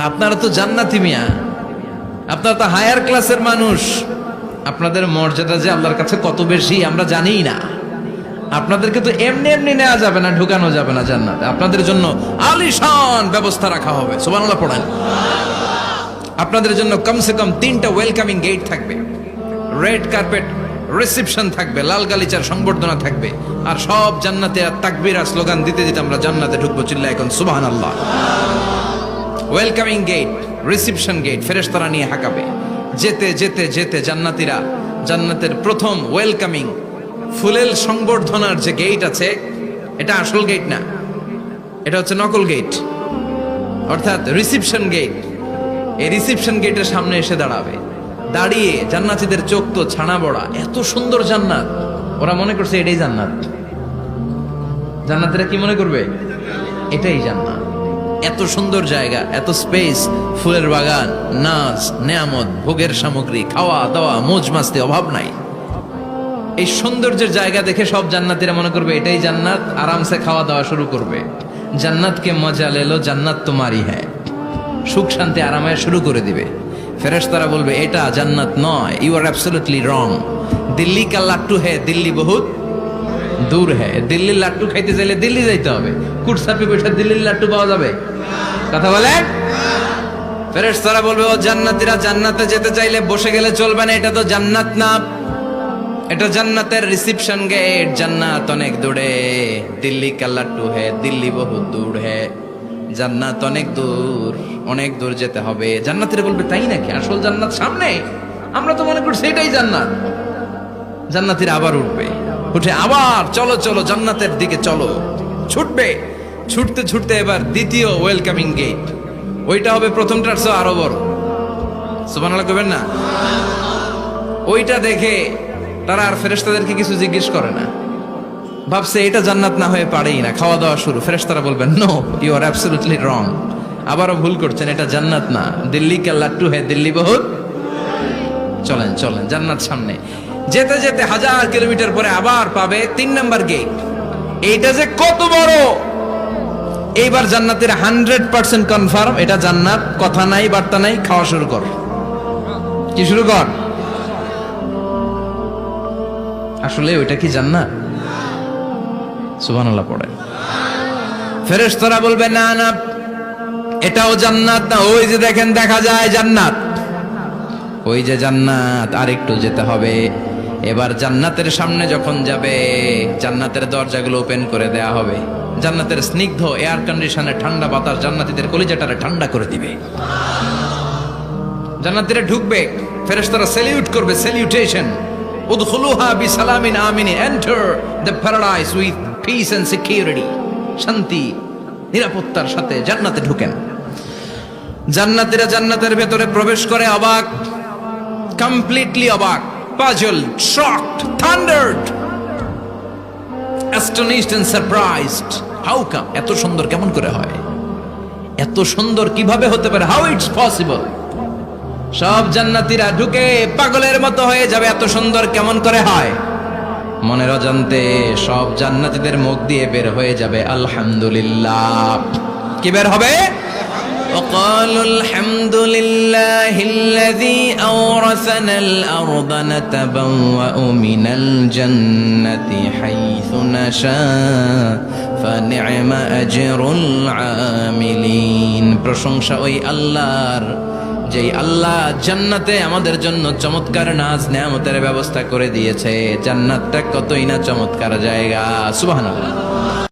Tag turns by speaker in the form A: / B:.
A: তা আপনারা তো জান্নাতি মিয়া। আপনারা তো হায়ার ক্লাসের মানুষ। আপনাদের মর্যাদা যে আল্লাহর কাছে কত বেশি, আমরা জানিই না। আপনাদেরকে তো এমনি এমনি নেওয়া যাবে না, ঢুকানো যাবে না জান্নাতে। আপনাদের জন্য আলিশান ব্যবস্থা রাখা হবে। সুবহানাল্লাহ পড়েন। আপনাদের জন্য কমসে কম তিনটা ওয়েলকামিং গেট থাকবে। রেড কার্পেট রিসেপশন থাকবে, লাল গালিচার সংবর্ধনা থাকবে। আর সব জান্নাতে আর তাকবীর আর স্লোগান দিতে দিতে আমরা জান্নাতে ঢুকবো চিল্লা এখন সুবাহান আল্লাহ ওয়েলকামিং গেট রিসিপশন গেট ফেরেশতারা নিয়ে হাঁকাবে। যেতে যেতে যেতে জান্নাতীরা, জান্নাতের প্রথম ওয়েলকামিং ফুলেল সংবর্ধনার যে গেট আছে, এটা আসল গেট না। এটা হচ্ছে নকল গেট অর্থাৎ রিসিপশন গেট এই রিসিপশন গেটের সামনে এসে দাঁড়াবে। দাঁড়িয়ে জান্নাতীদের চোখ তো ছানা বড়া, এত সুন্দর জান্নাত। ওরা মনে করছে এটাই জান্নাত। জান্নাতীরা কি মনে করবে? এটাই জান্নাত। এত সুন্দর জায়গা, এত স্পেস ফুলের বাগান, নাচ, নেয়ামত, ভোগের সামগ্রী, খাওয়া, দাওয়া, মোজ মাস্তি, অভাব নাই। এই সৌন্দর্যের জায়গা দেখে সব জান্নাতীরা মনে করবে, এটাই জান্নাত, আরামসে খাওয়া দাওয়া শুরু করবে। জান্নাতকে মজা লেলো, জান্নাত তোমারই হ্যাঁ সুখ শান্তি আরামায় শুরু করে দিবে। ফেরেশতারা বলবে, এটা জান্নাত নয় you are absolutely wrong Delhi কা লাট্টু হ্যাঁ দিল্লি বহুত দূর হ্যাঁ দিল্লির লাট্টু খাইতে চাইলে দিল্লি যাইতে হবে। কুটসাপি বৈঠা দিল্লির লাট্টু পাওয়া যাবে। কথা বলে? ফেরেশতারা বলবে, ও জান্নাতীরা, জান্নাতে যেতে চাইলে বসে গেলে চলবে না, এটা তো জান্নাত না। এটা জান্নাতের রিসেপশন গেট জান্নাত অনেক দূরে। দিল্লি কা লাট্টু হে দিল্লি বহুত দূর হে জান্নাত অনেক দূর অনেক দূর যেতে হবে। জান্নাতের বলবে, তাই নাকি? আসল জান্নাত সামনে? আমরা তো মনে করছি এটাই জান্নাত। জান্নাতিরা আবার উঠবে। উঠে আবার চলো চলো, জান্নাতের দিকে চলো। ছুটবে। ছুটতে ছুটতে এবার দ্বিতীয় ওয়েলকামিং গেট ওইটা হবে প্রথমটার চেয়ে আরও বড়। সুবহানাল্লাহ কবেন না? ওইটা দেখে তারা আর ফেরেশতাদেরকে কিছু জিজ্ঞেস করে না। ভাবছে এটা জান্নাত না হয়ে পারেই না খাওয়া দাওয়া শুরু। ফেরেশতারা বলবেন no you are absolutely wrong আবারও ভুল করছেন, এটা জান্নাত না। দিল্লি কা লাট্টু হে দিল্লি বহুত? চলেন চলেন, জান্নাত সামনে। যেতে যেতে হাজার কিলোমিটার পরে আবার পাবে তিন নাম্বার গেট এইটা যে কত বড়! এইবার জান্নাতের হান্ড্রেড পার্সেন্ট কনফার্ম এটা জান্নাত, কথা নাই, বার্তা নাই, খাওয়া শুরু কর। কি শুরু কর? আসলে ওইটা কি জান্নাত? সুবহানাল্লাহ পড়ে। ফেরেশতারা বলবে, না না, এটাও জান্নাত না, ওই যে দেখেন দেখা যায় জান্নাত। ওই যে জান্নাত আর একটু যেতে হবে। এবার জান্নাতের সামনে যখন যাবে, জান্নাতের দরজাগুলো ওপেন করে দেয়া হবে। জান্নাতের স্নিগ্ধ এয়ার কন্ডিশনে ঠান্ডা বাতাস জান্নাতীদের কলিজাটারে ঠান্ডা করে দিবে। জান্নাতীরা ঢুকবে, ফেরেশতারা সেলিউট করবে সেলিউটেশন উদখুলুহা বিসালামিন আমিন enter the paradise with peace and security শান্তি, নিরাপত্তার সাথে জান্নাতে ঢুকেন। জান্নাতীরা জান্নাতের ভেতরে প্রবেশ করে অবাক কমপ্লিটলি অবাক। Puzzle shocked thundered astonished and surprised how come এত সুন্দর কেমন করে হয়? এত সুন্দর কীভাবে হতে পারে? হাউ ইটস পসিবল সব জান্নাতীরা ঢুকে পাগলের মতো হয়ে যাবে, এত সুন্দর কেমন করে হয়? মনের অজান্তে সব জান্নাতীদের মুখ দিয়ে বের হয়ে যাবে, আলহামদুলিল্লাহ। কি বের হবে? وقالوا الحمد لله الذي أورثنا الأرض نتبوأ من الجنة حيث نشاء فنعم أجر العاملين প্রশংসা ওই আল্লাহর যেই আল্লাহ জান্নাতে আমাদের জন্য চমৎকার নাচ নেয়ামতের ব্যবস্থা করে দিয়েছে জান্নাতটা কতই না চমৎকার জায়গা সুবহানাল্লাহ